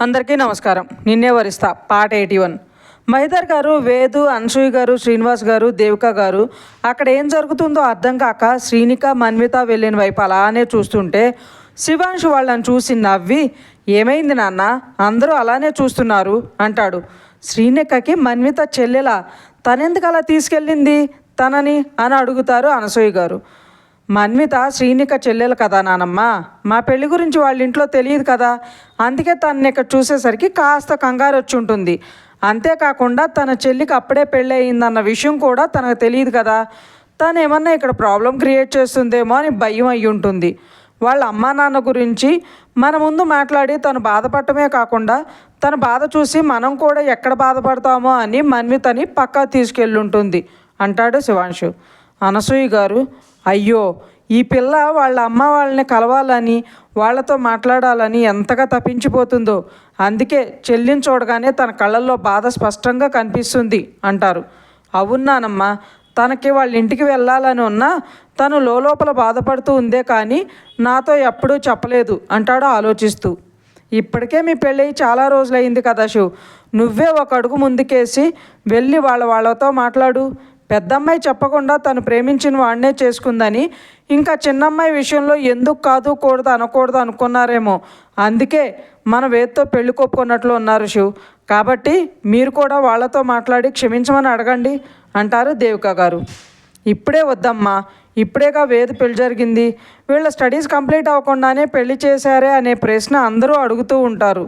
అందరికీ నమస్కారం. నిన్నే వరిస్తా పాట ఎయిటీ వన్. మహిదర్ గారు వేదు అన్సూయ గారు శ్రీనివాస్ గారు దేవిక గారు అక్కడ ఏం జరుగుతుందో అర్థం కాక శ్రీనిక మన్విత వెళ్ళిన వైపు అలానే చూస్తుంటే శివాంశు వాళ్ళని చూసి నవ్వి ఏమైంది నాన్న? అందరూ అలానే చూస్తున్నారు అంటాడు. శ్రీనికకి మన్విత చెల్లెలా తనెందుకు అలా తీసుకెళ్ళింది? తనని? అని అడుగుతారు అనసూయ గారు. మన్విత శ్రీనిక చెల్లెలు కదా నానమ్మ. మా పెళ్ళి గురించి వాళ్ళ ఇంట్లో తెలియదు కదా. అందుకే తనని ఇక్కడ చూసేసరికి కాస్త కంగారు వచ్చి ఉంటుంది అంతేకాకుండా తన చెల్లికి అప్పుడే పెళ్ళి అయిందన్న విషయం కూడా తనకు తెలియదు కదా. తను ఏమన్నా ఇక్కడ ప్రాబ్లం క్రియేట్ చేస్తుందేమో అని భయం అయి ఉంటుంది వాళ్ళ అమ్మా నాన్న గురించి మన ముందు మాట్లాడి తను బాధపడటమే కాకుండా తన బాధ చూసి మనం కూడా ఎక్కడ బాధపడతామో అని మన్వితని పక్కా తీసుకెళ్ళుంటుంది. అంటాడు శివాంశు. అనసూయ గారు అయ్యో ఈ పిల్ల వాళ్ళ అమ్మ వాళ్ళని కలవాలని వాళ్ళతో మాట్లాడాలని ఎంతగా తప్పించిపోతుందో. అందుకే చెల్లిని చూడగానే తన కళ్ళల్లో బాధ స్పష్టంగా కనిపిస్తుంది అంటారు. అవునానమ్మా తనకి వాళ్ళ ఇంటికి వెళ్ళాలని ఉన్నా తను లోపల బాధపడుతూ ఉందే కానీ నాతో ఎప్పుడూ చెప్పలేదు అంటాడు ఆలోచిస్తూ. ఇప్పటికే మీ పెళ్ళి చాలా రోజులైంది కదా శివ్. నువ్వే ఒక అడుగు ముందుకేసి వెళ్ళి వాళ్ళ వాళ్ళతో మాట్లాడు. పెద్దమ్మాయి చెప్పకుండా తను ప్రేమించిన వాడినే చేసుకుందని ఇంకా చిన్నమ్మాయి విషయంలో ఎందుకు కాదు కూడదు అనకూడదు అనుకున్నారేమో. అందుకే మన వేత్తో పెళ్ళి కొప్పుకున్నట్లు ఉన్నారు శివ్. కాబట్టి మీరు కూడా వాళ్ళతో మాట్లాడి క్షమించమని అడగండి అంటారు దేవిక గారు. ఇప్పుడే వద్దమ్మా ఇప్పుడేగా వేద పెళ్ళి జరిగింది. వీళ్ళ స్టడీస్ కంప్లీట్ అవ్వకుండానే పెళ్ళి చేశారే అనే ప్రశ్న అందరూ అడుగుతూ ఉంటారు.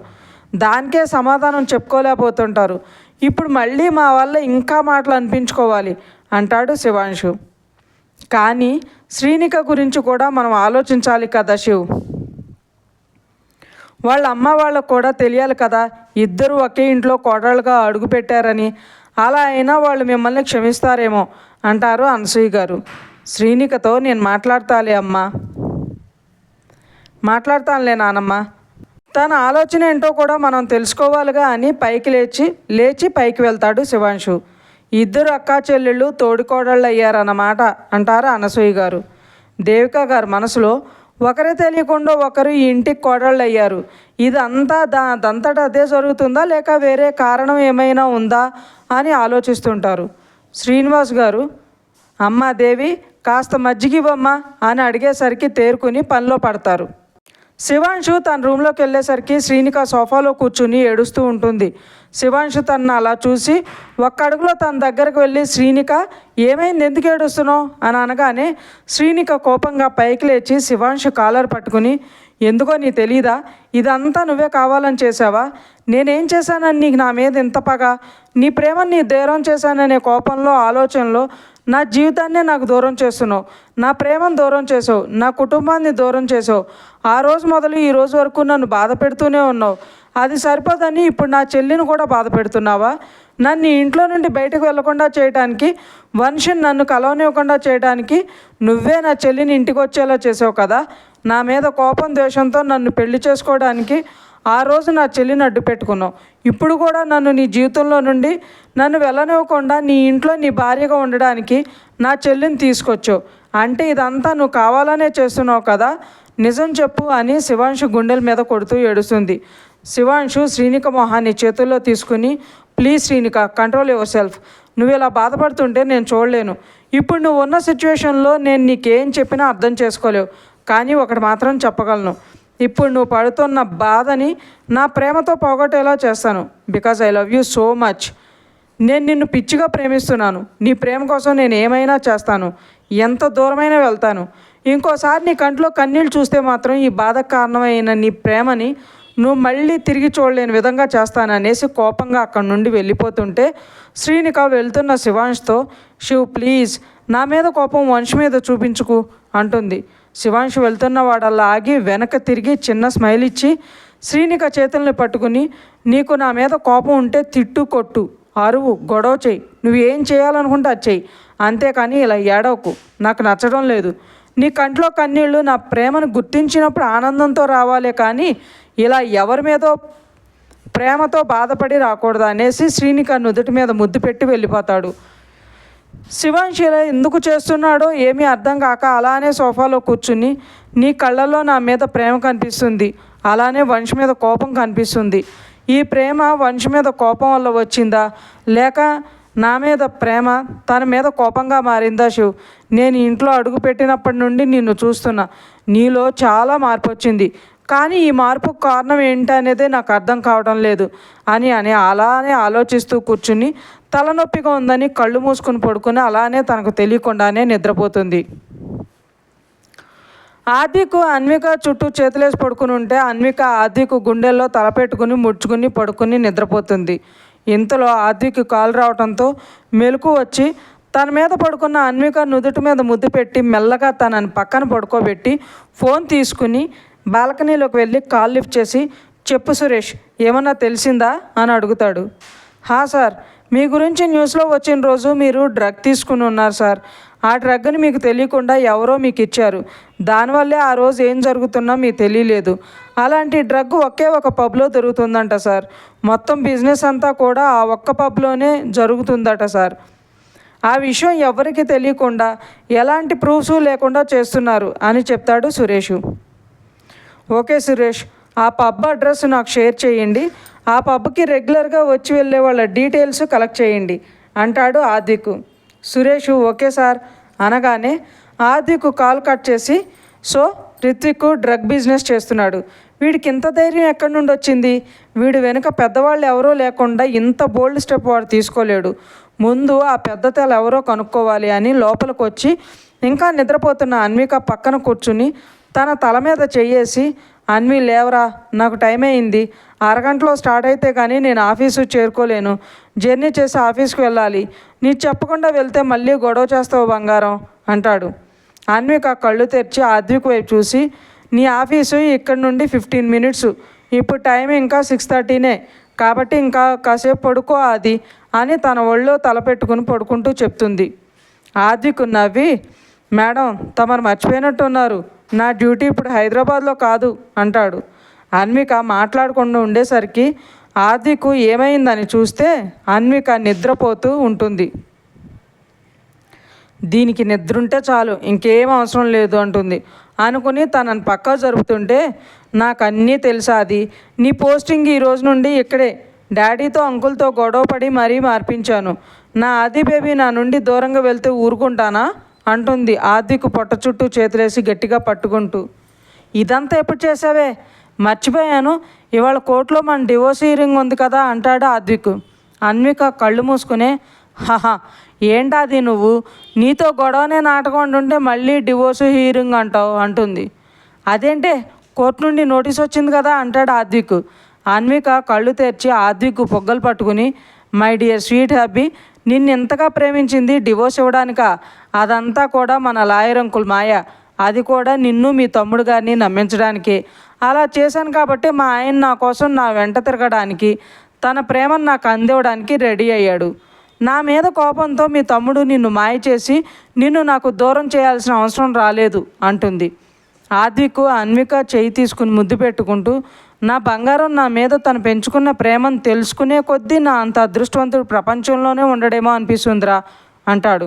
దానికే సమాధానం చెప్పుకోలేకపోతుంటారు. ఇప్పుడు మళ్ళీ మా వల్ల ఇంకా మాటలు అనిపించుకోవాలి అంటాడు శివాంశు. కానీ శ్రీనిక గురించి కూడా మనం ఆలోచించాలి కదా శివ్. వాళ్ళ అమ్మ వాళ్ళకు కూడా తెలియాలి కదా ఇద్దరు ఒకే ఇంట్లో కోడళ్ళుగా అడుగుపెట్టారని అలా అయినా వాళ్ళు మిమ్మల్ని క్షమిస్తారేమో అంటారు అనసూయ గారు. శ్రీనికతో నేను మాట్లాడతాలే అమ్మా. మాట్లాడతానులే నానమ్మ. తన ఆలోచన ఏంటో కూడా మనం తెలుసుకోవాలిగా అని పైకి లేచి లేచి పైకి వెళ్తాడు శివాంశు. ఇద్దరు అక్కా చెల్లెళ్ళు తోడుకోడళ్ళు అయ్యారన్నమాట అంటారు అనసూయ గారు. దేవిక గారు మనసులో ఒకరే తెలియకుండా ఒకరు ఇంటికి కోడళ్ళు అయ్యారు ఇదంతా దా దంతట అదే జరుగుతుందా లేక వేరే కారణం ఏమైనా ఉందా అని ఆలోచిస్తుంటారు. శ్రీనివాస్ గారు అమ్మా దేవి కాస్త మజ్జిగివ్వమ్మా అని అడిగేసరికి తేరుకుని పనిలో పడతారు. శివాంశు తన రూమ్లోకి వెళ్ళేసరికి శ్రీనిక సోఫాలో కూర్చుని ఏడుస్తూ ఉంటుంది. శివాంశు తనను అలా చూసి ఒక్క అడుగులో తన దగ్గరకు వెళ్ళి శ్రీనిక ఏమైంది? ఎందుకు ఏడుస్తున్నావు? అని అనగానే శ్రీనిక కోపంగా పైకి లేచి శివాంశు కాలర్ పట్టుకుని ఎందుకో నీ తెలీదా? ఇదంతా నువ్వే కావాలని చేసావా నేనేం చేశానని నీకు నా మీద ఇంత పగ? నీ ప్రేమని నీ దూరం చేశాననే కోపంలో ఆలోచనలో నా జీవితాన్నే నాకు దూరం చేస్తున్నావు. నా ప్రేమను దూరం చేసావు నా కుటుంబాన్ని దూరం చేసావు ఆ రోజు మొదలు ఈ రోజు వరకు నన్ను బాధ పెడుతూనే ఉన్నావు. అది సరిపోదని ఇప్పుడు నా చెల్లిని కూడా బాధ పెడుతున్నావా? నన్ను ఇంట్లో నుండి బయటకు వెళ్ళకుండా చేయడానికి మనిషిని నన్ను కలవనివ్వకుండా చేయడానికి నువ్వే నా చెల్లిని ఇంటికి వచ్చేలా చేసావు కదా? నా మీద కోపం ద్వేషంతో నన్ను పెళ్ళి చేసుకోవడానికి ఆ రోజు నా చెల్లిని అడ్డు పెట్టుకున్నావు. ఇప్పుడు కూడా నన్ను నీ జీవితంలో నుండి నన్ను వెళ్ళనివ్వకుండా నీ ఇంట్లో నీ భార్యగా ఉండడానికి నా చెల్లిని తీసుకొచ్చావు. అంటే ఇదంతా నువ్వు కావాలనే చేస్తున్నావు కదా? నిజం చెప్పు అని శివాంశు గుండెల మీద కొడుతూ ఏడుస్తుంది. శివాంశు శ్రీనిక మొహాన్ని చేతుల్లో తీసుకుని please Srinika control yourself నువ్వు ఇలా బాధపడుతుంటే నేను చూడలేను. ఇప్పుడు నువ్వు ఉన్న సిచ్యువేషన్లో నేను నీకేం చెప్పినా అర్థం చేసుకోలేవు. కానీ ఒకటి మాత్రం చెప్పగలను. ఇప్పుడు నువ్వు పడుతున్న బాధని నా ప్రేమతో పోగొట్టేలా చేస్తాను. Because I love you so much నేను నిన్ను పిచ్చిగా ప్రేమిస్తున్నాను. నీ ప్రేమ కోసం నేను ఏమైనా చేస్తాను. ఎంత దూరమైనా వెళ్తాను. ఇంకోసారి నీ కంట్లో కన్నీళ్ళు చూస్తే మాత్రం ఈ బాధకు కారణమైన నీ ప్రేమని నువ్వు మళ్ళీ తిరిగి చూడలేని విధంగా చేస్తాననేసి కోపంగా అక్కడి నుండి వెళ్ళిపోతుంటే శ్రీనిక వెళ్తున్న శివాంష్తో శివ్ ప్లీజ్ నా మీద కోపం వంశ మీద చూపించుకు అంటుంది. శివాంశు వెళ్తున్న వాడల్లా ఆగి వెనక తిరిగి చిన్న స్మైల్ ఇచ్చి శ్రీనిక చేతుల్ని పట్టుకుని నీకు నా మీద కోపం ఉంటే తిట్టు కొట్టు అరువు గొడవ చేయి నువ్వు ఏం చేయాలనుకుంటే అది చెయ్యి అంతేకాని ఇలా ఏడవకు నాకు నచ్చడం లేదు. నీ కంట్లో కన్నీళ్ళు నా ప్రేమను గుర్తించినప్పుడు ఆనందంతో రావాలే కానీ ఇలా ఎవరి మీదో ప్రేమతో బాధపడి రాకూడదు అనేసి శ్రీనిక నుదుటి మీద ముద్దు పెట్టి వెళ్ళిపోతాడు. శివాంశి ఇలా ఎందుకు చేస్తున్నాడో ఏమీ అర్థం కాక అలానే సోఫాలో కూర్చుని నీ కళ్ళల్లో నా మీద ప్రేమ కనిపిస్తుంది. అలానే వంశ మీద కోపం కనిపిస్తుంది. ఈ ప్రేమ వంశ మీద కోపం వల్ల వచ్చిందా? లేక నా మీద ప్రేమ తన మీద కోపంగా మారిందా శివ్? నేను ఇంట్లో అడుగు పెట్టినప్పటి నుండి నిన్ను చూస్తున్నా. నీలో చాలా మార్పు వచ్చింది కానీ ఈ మార్పుకు కారణం ఏంటి అనేది నాకు అర్థం కావడం లేదు అని అని అలానే ఆలోచిస్తూ కూర్చుని తలనొప్పిగా ఉందని కళ్ళు మూసుకుని పడుకుని అలానే తనకు తెలియకుండానే నిద్రపోతుంది. ఆదికు అన్విక చుట్టూ చేతులేసి పడుకుని ఉంటే అన్విక ఆదికు గుండెల్లో తలపెట్టుకుని ముడుచుకుని పడుకుని నిద్రపోతుంది. ఇంతలో ఆదికి కాలు రావడంతో మెలకు వచ్చి తన మీద పడుకున్న అన్విక నుదుటి మీద ముద్దు పెట్టి మెల్లగా తనని పక్కన పడుకోబెట్టి ఫోన్ తీసుకుని బాల్కనీలోకి వెళ్ళి కాల్ లిఫ్ట్ చేసి చెప్పు సురేష్ ఏమన్నా తెలిసిందా? అని అడుగుతాడు. హా సార్ మీ గురించి న్యూస్లో వచ్చిన రోజు మీరు డ్రగ్ తీసుకుని ఉన్నారు సార్. ఆ డ్రగ్ని మీకు తెలియకుండా ఎవరో మీకు ఇచ్చారు. దానివల్లే ఆ రోజు ఏం జరుగుతున్నా మీకు తెలియలేదు. అలాంటి డ్రగ్ ఒకే ఒక పబ్లో దొరుకుతుందంట సార్. మొత్తం బిజినెస్ అంతా కూడా ఆ ఒక్క పబ్లోనే జరుగుతుందట సార్. ఆ విషయం ఎవరికి తెలియకుండా ఎలాంటి ప్రూఫ్స్ లేకుండా చేస్తున్నారు అని చెప్తాడు సురేషు. ఓకే సురేష్ ఆ పబ్ అడ్రస్ నాకు షేర్ చేయండి. ఆ పబ్కి రెగ్యులర్గా వచ్చి వెళ్ళే వాళ్ళ డీటెయిల్స్ కలెక్ట్ చేయండి. అంటాడు ఆదికు. Suresh okay sir. అనగానే ఆదికు కాల్ కట్ చేసి సో రిత్విక్ డ్రగ్ బిజినెస్ చేస్తున్నాడు. వీడికి ఇంత ధైర్యం ఎక్కడి నుండి వచ్చింది? వీడు వెనుక పెద్దవాళ్ళు ఎవరో లేకుండా ఇంత బోల్డ్ స్టెప్ వాడు తీసుకోలేడు. ముందు ఆ పెద్ద తెల ఎవరో కనుక్కోవాలి అని లోపలికి వచ్చి ఇంకా నిద్రపోతున్న అన్విక పక్కన కూర్చుని తన తల మీద చెయ్యేసి అన్వి లేవరా నాకు టైం అయింది. అరగంటలో స్టార్ట్ అయితే కానీ నేను ఆఫీసు చేరుకోలేను. జర్నీ చేసి ఆఫీస్కి వెళ్ళాలి. నీ చెప్పకుండా వెళ్తే మళ్ళీ గొడవ చేస్తావు బంగారం అంటాడు. అన్విక కళ్ళు తెరిచి ఆద్విక్ వైపు చూసి నీ ఆఫీసు ఇక్కడ నుండి ఫిఫ్టీన్ మినిట్స్. ఇప్పుడు టైం ఇంకా సిక్స్ థర్టీనే. కాబట్టి ఇంకా కాసేపు పడుకో అది అని తన ఒళ్ళో తలపెట్టుకుని పడుకుంటూ చెప్తుంది. ఆద్విక్ నవ్వి మేడం తమరు మర్చిపోయినట్టున్నారు. నా డ్యూటీ ఇప్పుడు హైదరాబాద్లో కాదు అంటాడు. అన్విక మాట్లాడకుండా ఉండేసరికి ఆదికు ఏమైందని చూస్తే అన్విక నిద్రపోతూ ఉంటుంది. దీనికి నిద్రుంటే చాలు ఇంకేం అవసరం లేదు అంటుంది. అనుకుని తనని పక్క జరుపుతుంటే నాకు అన్నీ తెలుసా అది నీ పోస్టింగ్ ఈ రోజు నుండి ఇక్కడే. డాడీతో అంకుల్తో గొడవ పడి మరీ మార్పించాను. నా ఆది బేబీ నా నుండి దూరంగా వెళ్తే ఊరుకుంటానా? అంటుంది ఆద్విక్ పొట్ట చుట్టూ చేతులేసి గట్టిగా పట్టుకుంటూ. ఇదంతా ఎప్పుడు చేసావే మర్చిపోయాను. ఇవాళ కోర్టులో మన డివోర్స్ హీరింగ్ ఉంది కదా అంటాడు ఆద్విక్ అన్విక కళ్ళు మూసుకునే హహా ఏంటాది నువ్వు? నీతో గొడవనే నాటకం అంటుంటే మళ్ళీ డివోర్స్ హీరింగ్ అంటావు అంటుంది. అదేంటే కోర్టు నుండి నోటీస్ వచ్చింది కదా అంటాడు ఆద్విక్ అన్విక కళ్ళు తెరిచి ఆద్విక్ పొగ్గలు పట్టుకుని మై డియర్ స్వీట్ హ్యాబీ నిన్ను ఎంతగా ప్రేమించింది డివోర్స్ ఇవ్వడానిక? అదంతా కూడా మన లాయర్ అంకుల్ మాయ అది కూడా నిన్ను మీ తమ్ముడు గారిని నమ్మించడానికి. అలా చేశాను కాబట్టి మా ఆయన నా కోసం నా వెంట తిరగడానికి తన ప్రేమను నాకు అందివ్వడానికి రెడీ అయ్యాడు. నా మీద కోపంతో మీ తమ్ముడు నిన్ను మాయ చేసి నిన్ను నాకు దూరం చేయాల్సిన అవసరం రాలేదు అంటుంది. ఆద్విక్ అన్విక చేయి తీసుకుని ముద్దు పెట్టుకుంటూ నా బంగారం నా మీద తను పెంచుకున్న ప్రేమను తెలుసుకునే కొద్దీ నా అంత అదృష్టవంతుడు ప్రపంచంలోనే ఉండడేమో అనిపిస్తుందిరా అంటాడు.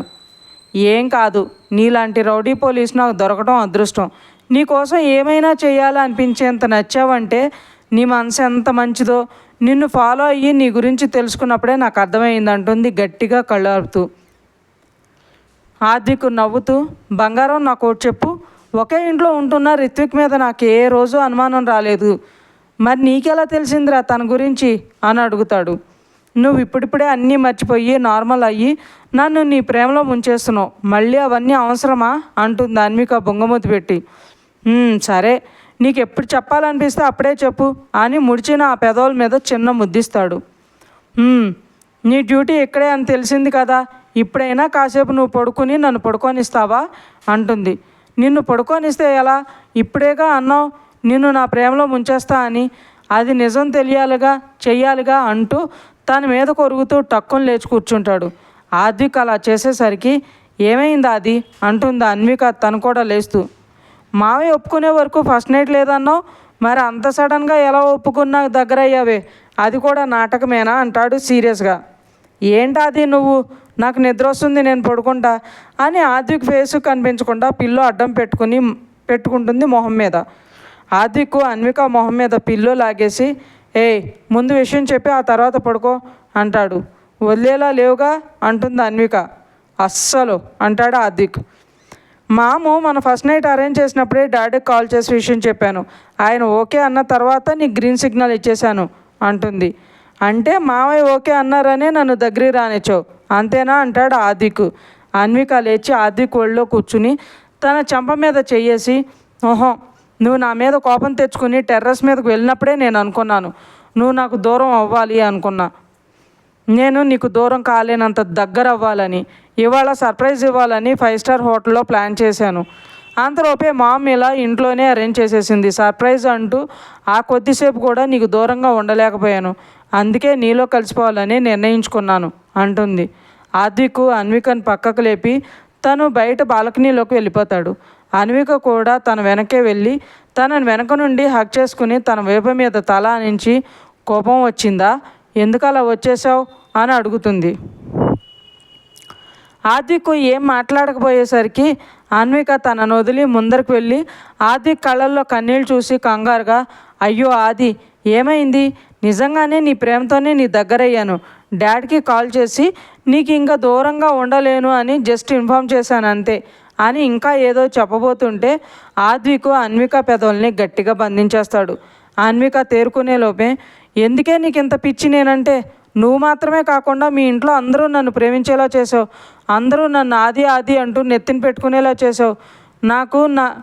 ఏం కాదు నీలాంటి రౌడీ పోలీస్ నాకు దొరకడం అదృష్టం. నీకోసం ఏమైనా చేయాలనిపించేంత నచ్చావంటే నీ మనసు ఎంత మంచిదో నిన్ను ఫాలో అయ్యి నీ గురించి తెలుసుకున్నప్పుడే నాకు అర్థమైంది అంటుంది గట్టిగా కళ్ళారుతూ ఆద్విక్ నవ్వుతూ బంగారం నాకు ఒకటి చెప్పు ఒకే ఇంట్లో ఉంటున్న రిత్విక్ మీద నాకు ఏ రోజు అనుమానం రాలేదు. మరి నీకెలా తెలిసిందిరా తన గురించి? అని అడుగుతాడు. నువ్వు ఇప్పుడిప్పుడే అన్నీ మర్చిపోయి నార్మల్ అయ్యి నన్ను నీ ప్రేమలో ముంచేస్తున్నావు. మళ్ళీ అవన్నీ అవసరమా? అంటుంది అన్మిక బొంగమూతి పెట్టి. సరే. నీకు ఎప్పుడు చెప్పాలనిపిస్తే అప్పుడే చెప్పు అని ముడిచిన ఆ పెదవుల మీద చిన్న ముద్దిస్తాడు. నీ డ్యూటీ ఇక్కడే అని తెలిసింది కదా. ఇప్పుడైనా కాసేపు నువ్వు పడుకుని నన్ను పడుకొనిస్తావా? అంటుంది. నిన్ను పడుకొనిస్తే ఎలా? ఇప్పుడేగా అన్నావు? నిన్ను నా ప్రేమలో ముంచేస్తా అని అది నిజం తెలియాలిగా చెయ్యాలిగా అంటూ తన మీద కొరుగుతూ టక్కుని లేచి కూర్చుంటాడు. ఆద్విక్ అలా చేసేసరికి ఏమైంది అది అంటుంది అన్విక తను కూడా లేస్తూ. మావయ్య ఒప్పుకునే వరకు ఫస్ట్ నైట్ లేదన్నావు? మరి అంత సడన్గా ఎలా ఒప్పుకున్నా దగ్గర అయ్యావే అది కూడా నాటకమేనా? అంటాడు సీరియస్గా. ఏంటది నువ్వు? నాకు నిద్ర వస్తుంది నేను పడుకుంటా అని ఆద్విక్ ఫేస్ కనిపించకుండా పిల్లో అడ్డం పెట్టుకుని పెట్టుకుంటుంది మొహం మీద. ఆదిక్కు అన్విక మొహం మీద పిల్లో లాగేసి ఏ ముందు విషయం చెప్పి ఆ తర్వాత పడుకో అంటాడు. వదిలేలా లేవుగా? అంటుంది అన్విక. అస్సలు అంటాడు ఆదిక్. మాము మన ఫస్ట్ నైట్ అరేంజ్ చేసినప్పుడే డాడీకి కాల్ చేసి విషయం చెప్పాను. ఆయన ఓకే అన్న తర్వాత నీకు గ్రీన్ సిగ్నల్ ఇచ్చేశాను అంటుంది. అంటే మావయ్య ఓకే అన్నారనే నన్ను దగ్గరికి రానిచ్చావు. అంతేనా? అంటాడు ఆదిక్. అన్విక లేచి ఆదిక్ ఒళ్ళో కూర్చుని తన చెంప మీద చెయ్యేసి ఓహో నువ్వు నా మీద కోపం తెచ్చుకుని టెర్రస్ మీదకు వెళ్ళినప్పుడే నేను అనుకున్నాను నువ్వు నాకు దూరం అవ్వాలి అనుకున్నా. నేను నీకు దూరం కాలేనంత దగ్గర అవ్వాలని ఇవాళ సర్ప్రైజ్ ఇవ్వాలని ఫైవ్ స్టార్ హోటల్లో ప్లాన్ చేశాను. అంతలోపే మామ్ ఇలా ఇంట్లోనే అరేంజ్ చేసేసింది. సర్ప్రైజ్ అంటూ ఆ కొద్దిసేపు కూడా నీకు దూరంగా ఉండలేకపోయాను. అందుకే నీలో కలిసిపోవాలని నిర్ణయించుకున్నాను అంటుంది. ఆదికు అన్వికను పక్కకు లేపి తను బయట బాల్కనీలోకి వెళ్ళిపోతాడు. అన్విక కూడా తన వెనకే వెళ్ళి తనను వెనక నుండి హక్ చేసుకుని తన వేప మీద తల నుంచి కోపం వచ్చిందా? ఎందుకు అలా వచ్చేసావు అని అడుగుతుంది. ఆదిక్కు ఏం మాట్లాడకపోయేసరికి అన్విక తనను వదిలి ముందరకు వెళ్ళి ఆదిక్ కళ్ళల్లో కన్నీళ్ళు చూసి కంగారుగా అయ్యో ఆది ఏమైంది? నిజంగానే నీ ప్రేమతోనే నీ దగ్గరయ్యాను. డాడీకి కాల్ చేసి నీకు ఇంకా దూరంగా ఉండలేను అని జస్ట్ ఇన్ఫామ్ చేశాను అంతే. అని ఇంకా ఏదో చెప్పబోతుంటే ఆద్వికు అన్విక పెదవుల్ని గట్టిగా బంధించేస్తాడు. అన్విక తేరుకునేలోపే ఎందుకే నీకు ఇంత పిచ్చి నేనంటే? నువ్వు మాత్రమే కాకుండా మీ ఇంట్లో అందరూ నన్ను ప్రేమించేలా చేసావు. అందరూ నన్ను ఆది ఆది అంటూ నెత్తిన పెట్టుకునేలా చేసావు. నాకు నా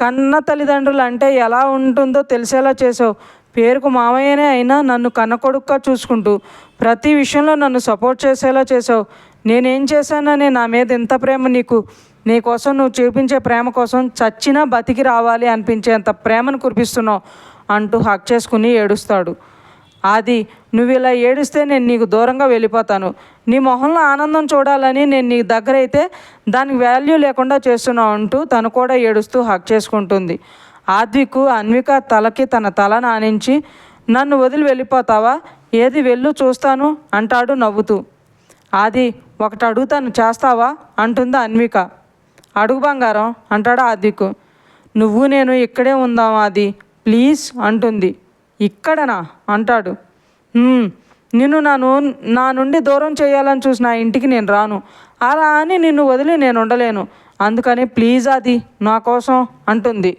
కన్న తల్లిదండ్రులు అంటే ఎలా ఉంటుందో తెలిసేలా చేసావు. పేరుకు మామయ్యనే అయినా నన్ను కన్న కొడుకుగా చూసుకుంటూ ప్రతి విషయంలో నన్ను సపోర్ట్ చేసేలా చేసావు. నేనేం చేశానని నా మీద ఇంత ప్రేమ నీకు? నీ కోసం నువ్వు చూపించే ప్రేమ కోసం చచ్చినా బతికి రావాలి అనిపించేంత ప్రేమను కురిపిస్తున్నావు అంటూ హక్ చేసుకుని ఏడుస్తాడు. ఆది నువ్వు ఇలా ఏడిస్తే నేను నీకు దూరంగా వెళ్ళిపోతాను. నీ మొహంలో ఆనందం చూడాలని నేను నీ దగ్గర అయితే దానికి వాల్యూ లేకుండా చేస్తున్నావు అంటూ తను కూడా ఏడుస్తూ హక్ చేసుకుంటుంది. ఆద్వికు అన్విక తలకి తన తల నానించి నన్ను వదిలి వెళ్ళిపోతావా? ఏది వెళ్ళు చూస్తాను అంటాడు నవ్వుతూ. ఆది ఒకటి అడుగుతాను చేస్తావా? అంటుంది అన్విక. అడుగు బంగారం అంటాడు ఆదికు. నువ్వు నేను ఇక్కడే ఉందాం ఆది ప్లీజ్ అంటుంది. ఇక్కడనా? అంటాడు. నిన్ను నన్ను నా నుండి దూరం చేయాలని చూసిన ఇంటికి నేను రాను. అలా అని నిన్ను వదిలి నేను ఉండలేను. అందుకని ప్లీజ్ అది నా కోసం అంటుంది.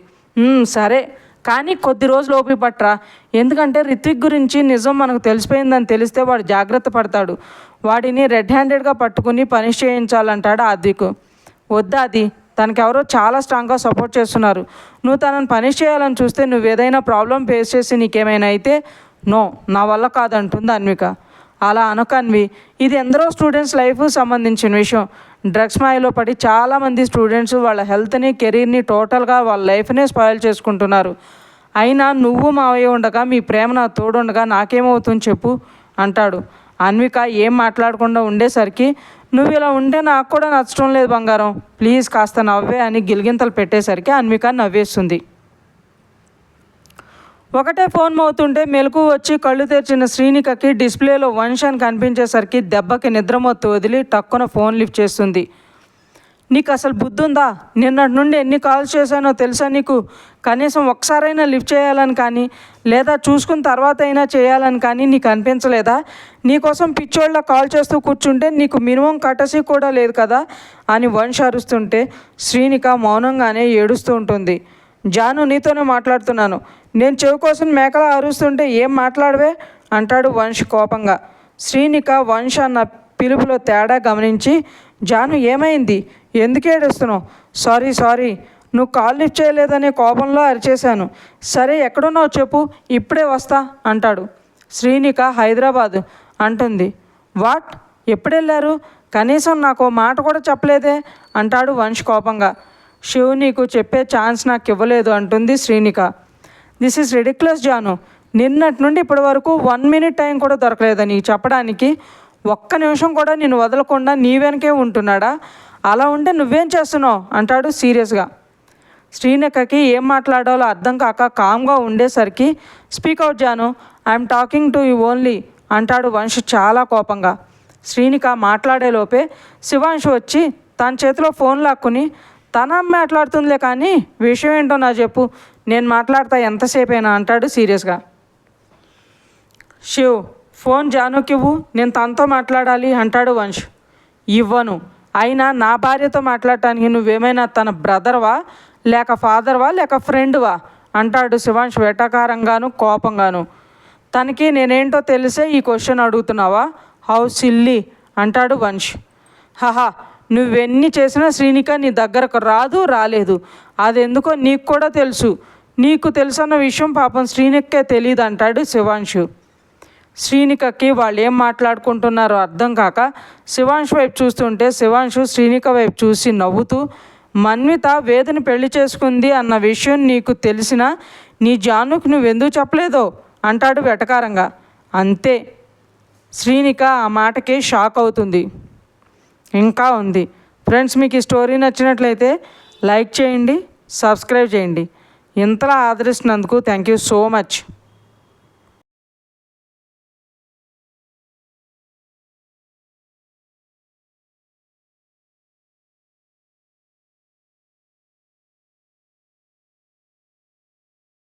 సరే కానీ కొద్ది రోజులు ఓపి పట్రా ఎందుకంటే రిత్విక్ గురించి నిజం మనకు తెలిసిపోయిందని తెలిస్తే వాడు జాగ్రత్త పడతాడు. వాడిని రెడ్ హ్యాండెడ్గా పట్టుకుని పనిష్ చేయించాలంటాడు ఆద్విక్ వద్దా అది? తనకెవరో చాలా స్ట్రాంగ్గా సపోర్ట్ చేస్తున్నారు. నువ్వు తనను పనిష్ చేయాలని చూస్తే నువ్వు ఏదైనా ప్రాబ్లం ఫేస్ చేసి నీకేమైనా అయితే నో నా వల్ల కాదంటుంది అన్విక. అలా అనుకన్వి ఇది ఎందరో స్టూడెంట్స్ లైఫ్ సంబంధించిన విషయం. డ్రగ్స్ మాయలో పడి చాలామంది స్టూడెంట్స్ వాళ్ళ హెల్త్ని కెరీర్ని టోటల్గా వాళ్ళ లైఫ్నే స్పాయిల్ చేసుకుంటున్నారు. అయినా నువ్వు మావయ్య ఉండగా మీ ప్రేమ నా తోడుండగా నాకేమవుతుంది చెప్పు అంటాడు. అన్విక ఏం మాట్లాడకుండా ఉండేసరికి నువ్వు ఇలా ఉంటే నాకు కూడా నచ్చడం లేదు బంగారం. ప్లీజ్ కాస్త నవ్వే అని గిలిగింతలు పెట్టేసరికి అన్విక నవ్వేస్తుంది. ఒకటే ఫోన్ మోతుంటే మెలకు వచ్చి కళ్ళు తెరిచిన శ్రీనికకి డిస్ప్లేలో వన్ అని కనిపించేసరికి దెబ్బకి నిద్రమొత్తు వదిలి టక్కున ఫోన్ లిఫ్ట్ చేస్తుంది. నీకు అసలు బుద్ధి ఉందా నిన్నటి నుండి ఎన్ని కాల్స్ చేశానో తెలుసా నీకు? కనీసం ఒకసారైనా లిఫ్ట్ చేయాలని కానీ లేదా చూసుకున్న తర్వాత అయినా చేయాలని కానీ నీకు అనిపించలేదా? నీకోసం పిచ్చోళ్ళ కాల్ చేస్తూ కూర్చుంటే నీకు మినిమం కటసీ కూడా లేదు కదా? అని వంశ అరుస్తుంటే శ్రీనిక మౌనంగానే ఏడుస్తూ ఉంటుంది. జాను నీతోనే మాట్లాడుతున్నాను. నేను చెవి కోసం మేకలా అరుస్తుంటే ఏం మాట్లాడవే? అంటాడు వంశ్ కోపంగా. శ్రీనిక వంశ్ అన్న పిలుపులో తేడా గమనించి జాను ఏమైంది? ఎందుకు ఏడుస్తున్నావు? Sorry sorry. నువ్వు కాల్ లిఫ్ట్ చేయలేదనే కోపంలో అరిచేశాను. సరే ఎక్కడున్నావు చెప్పు. ఇప్పుడే వస్తా అంటాడు. శ్రీనిక హైదరాబాదు అంటుంది. వాట్? ఎప్పుడు వెళ్ళారు కనీసం నాకు ఓ మాట కూడా చెప్పలేదే అంటాడు వంశ్ కోపంగా. శివ్ నీకు చెప్పే ఛాన్స్ నాకు ఇవ్వలేదు అంటుంది Srinika. This is ridiculous Janu. నిన్నటి నుండి ఇప్పటి వరకు వన్ మినిట్ టైం కూడా దొరకలేదు నీకు చెప్పడానికి. ఒక్క నిమిషం కూడా నేను వదలకుండా నీ వెనకే ఉంటున్నాడా? అలా ఉంటే నువ్వేం చేస్తున్నావు? అంటాడు సీరియస్గా. శ్రీనకకి ఏం మాట్లాడాలో అర్థం కాక కామ్గా ఉండేసరికి speak out Janu I'm talking to you only అంటాడు వంశ్ చాలా కోపంగా. శ్రీనిక మాట్లాడేలోపే శివాంశ్ వచ్చి తన చేతిలో ఫోన్ లాక్కుని తన మాట్లాడుతుందిలే కానీ విషయం ఏంటో నా చెప్పు నేను మాట్లాడతా ఎంతసేపైనా అంటాడు సీరియస్గా. శివ్ ఫోన్ జానుకివ్వు నేను తనతో మాట్లాడాలి అంటాడు వంశ్. ఇవ్వను. అయినా నా భార్యతో మాట్లాడటానికి నువ్వేమైనా తన బ్రదర్వా లేక ఫాదర్వా లేక ఫ్రెండ్వా? అంటాడు శివాంష్ వెటకారంగాను కోపంగాను. తనకి నేనేంటో తెలిసే ఈ క్వశ్చన్ అడుగుతున్నావా? హౌ సిల్లి అంటాడు వంశ్. హహా నువ్వెన్ని చేసినా శ్రీనిక నీ దగ్గరకు రాదు రాలేదు. అదెందుకో నీకు కూడా తెలుసు. నీకు తెలుసన్న విషయం పాపం శ్రీనిక్కే తెలియదు అంటాడు శివాంశు. శ్రీనికకి వాళ్ళు ఏం మాట్లాడుకుంటున్నారో అర్థం కాక శివాంష్ వైపు చూస్తుంటే శివాంశు శ్రీనిక వైపు చూసి నవ్వుతూ మన్విత వేదని పెళ్ళి చేసుకుంది అన్న విషయం నీకు తెలిసినా నీ జానుకు నువ్వెందుకు చెప్పలేదో? అంటాడు వెటకారంగా. అంతే. శ్రీనిక ఆ మాటకి షాక్ అవుతుంది. ఇంకా ఉంది. ఫ్రెండ్స్ మీకు ఈ స్టోరీ నచ్చినట్లయితే లైక్ చేయండి సబ్స్క్రైబ్ చేయండి. ఇంతలా ఆదరిస్తున్నందుకు థ్యాంక్ యూ సో మచ్.